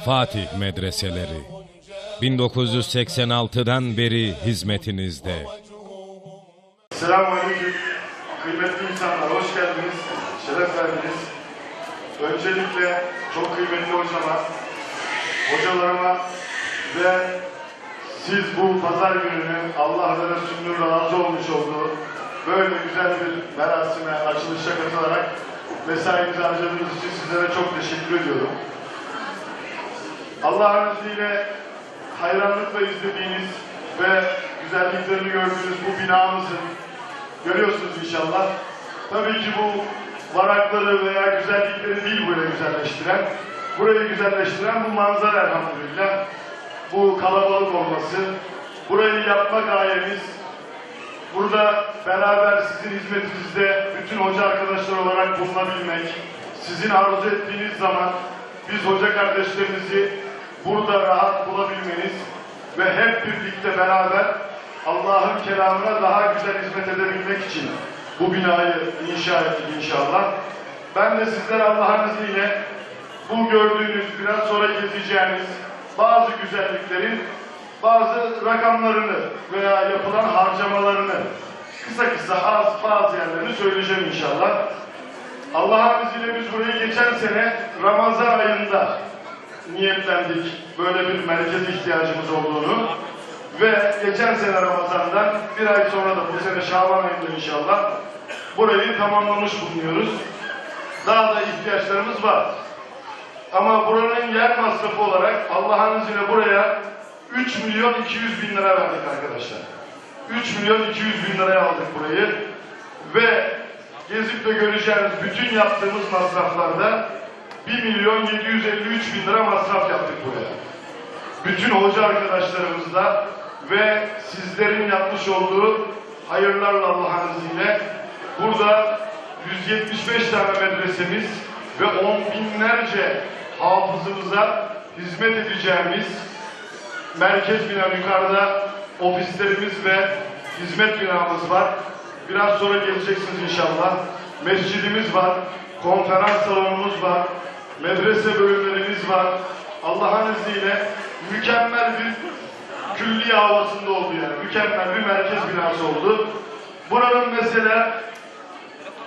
Fatih Medreseleri 1986'dan beri hizmetinizde. Selamünaleyküm. Kıymetli insanlar, hoş geldiniz. Şeref verdiniz. Öncelikle çok kıymetli hocama, hocalarıma ve siz bu pazar gününü Allah ve Resulünün razı olmuş olduğu böyle güzel bir merasime, açılışa katılarak mesainizi harcadığınız için sizlere çok teşekkür ediyorum. Allah'ın izniyle hayranlıkla izlediğiniz ve güzelliklerini gördüğünüz bu binamızın görüyorsunuz inşallah. Tabii ki bu varakları veya güzellikleri değil burayı güzelleştiren, burayı güzelleştiren bu manzara elhamdülillah. Bu kalabalık olması, burayı yapma gayemiz, burada beraber sizin hizmetinizde bütün hoca arkadaşlar olarak bulunabilmek, sizin arzu ettiğiniz zaman biz hoca kardeşlerinizi burada rahat bulabilmeniz ve hep birlikte beraber Allah'ın kelamına daha güzel hizmet edebilmek için bu binayı inşa ettik inşallah. Ben de sizlere Allah'ın izniyle bu gördüğünüz biraz sonra gezeceğiniz bazı güzelliklerin bazı rakamlarını veya yapılan harcamalarını kısa kısa az bazı yerlerini söyleyeceğim inşallah. Allah'ın izniyle biz burayı geçen sene Ramazan ayında niyetlendik böyle bir merkez ihtiyacımız olduğunu ve geçen sene Ramazan'dan bir ay sonra da bu sene Şaban ayında inşallah burayı tamamlamış bulunuyoruz. Daha da ihtiyaçlarımız var. Ama buranın yer masrafı olarak Allah'ın izniyle buraya 3 milyon 200 bin lira verdik arkadaşlar. 3 milyon 200 bin liraya aldık burayı. Ve gezip de göreceğiniz bütün yaptığımız masraflarda 1 milyon 753 bin lira masraf yaptık buraya. Bütün hoca arkadaşlarımızla ve sizlerin yapmış olduğu hayırlarla Allah'ın izniyle burada 175 tane medresemiz ve on binlerce hafızımıza hizmet edeceğimiz merkez bina yukarıda ofislerimiz ve hizmet binamız var. Biraz sonra geleceksiniz inşallah. Mescidimiz var, konferans salonumuz var, medrese bölümlerimiz var. Allah'ın izniyle mükemmel bir külliye havasında oldu yani. Mükemmel bir merkez binası oldu. Buranın mesela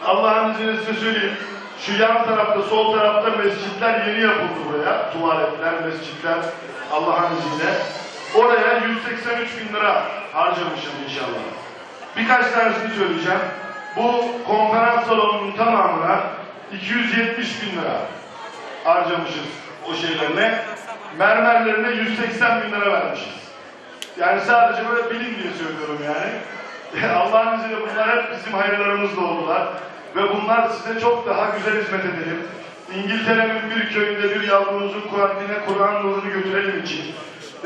Allah'ın izniyle size söyleyeyim. Şu yan tarafta, sol tarafta mescitler yeni yapıldı buraya. Tuvaletler, mescitler Allah'ın izniyle. Oraya 183 bin lira harcamışım inşallah. Birkaç tanesini söyleyeceğim. Bu konferans salonunun tamamına 270 bin lira harcamışız o şeylerine. Mermerlerine 180 bin lira vermişiz. Yani sadece böyle bilin diye söylüyorum yani. Allah'ın izniyle bunlar hep bizim hayırlarımızla oldular. Ve bunlar size çok daha güzel hizmet edelim. İngiltere'nin bir köyünde bir yavrumuzun Kur'an'ine Kur'an nurunu götürelim için.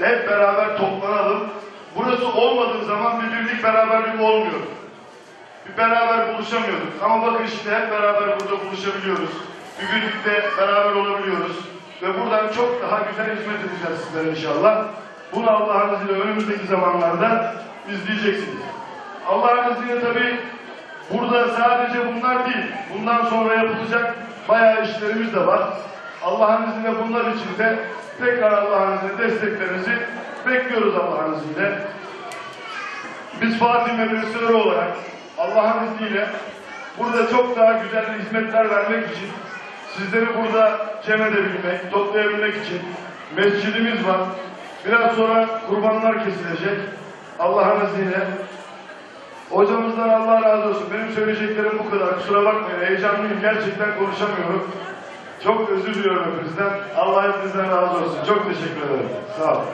Ve hep beraber toplanalım. Burası olmadığı zaman bir birlik beraberlik olmuyor. Bir beraber buluşamıyorduk. Ama bakın şimdi hep beraber burada buluşabiliyoruz. Bir birlikte beraber olabiliyoruz. Ve buradan çok daha güzel hizmet edeceğiz sizlere inşallah. Bunu Allah'ın izniyle önümüzdeki zamanlarda izleyeceksiniz. Allah'ın izniyle tabii burada sadece bunlar değil. Bundan sonra yapılacak bayağı işlerimiz de var. Allah'ın izniyle bunlar için de tekrar Allah'ın izniyle desteklerinizi bekliyoruz Allah'ın izniyle. Biz Fatih Medreseleri olarak Allah'ın izniyle burada çok daha güzel hizmetler vermek için sizleri burada cem edebilmek, toplayabilmek için mescidimiz var. Biraz sonra kurbanlar kesilecek. Allah'ın izniyle. Hocamızdan Allah razı olsun. Benim söyleyeceklerim bu kadar. Kusura bakmayın. Heyecanlıyım. Gerçekten konuşamıyorum. Çok özür diliyorum hepinizden. Allah hepinizden razı olsun. Çok teşekkür ederim. Sağ olun.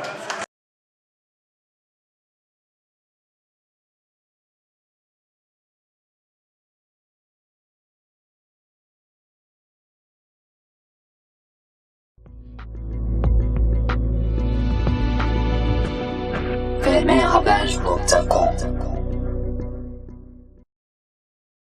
tournage pour ta compte.